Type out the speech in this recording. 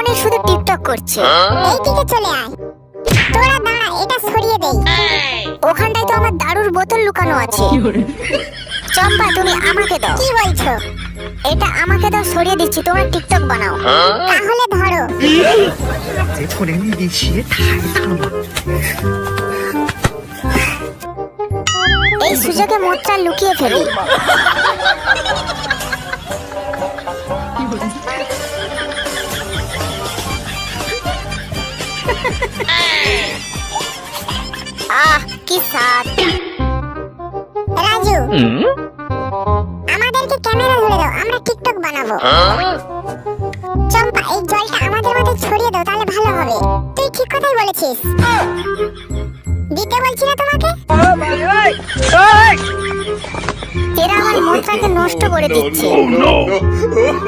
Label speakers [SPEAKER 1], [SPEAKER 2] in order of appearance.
[SPEAKER 1] ফোনে শুধু টিকটক করছে।
[SPEAKER 2] হ্যাঁ? এইদিকে চলে আয়। তোরা দাঁড়া এটা সরিয়ে দেই।
[SPEAKER 1] ওখানটায় তো আমার দারুর বোতল লুকানো আছে। চম্পা তুমি আমাকে দাও।
[SPEAKER 2] কি বলছো?
[SPEAKER 1] এটা আমাকে দাও সরিয়ে দিচ্ছি তোমার টিকটক বানাও। হ্যাঁ?
[SPEAKER 2] তাহলে ধরো।
[SPEAKER 3] ফোনে নিয়ে দিচ্ছি
[SPEAKER 1] এই সুযোগে মোটটা লুকিয়ে ফেলি। আহ কি স্বাদ
[SPEAKER 2] রাজু আমাদেরকে ক্যামেরা ধরে দাও আমরা টিকটক বানাবো চম্পা এই জলটা আমাদের মধ্যে ছড়িয়ে দাও তাহলে ভালো হবে তুই ঠিক কথাই বলেছিস দিতে বলছি না তোমাকে
[SPEAKER 1] এরা আমার মোটটাকে নষ্ট করে দিচ্ছে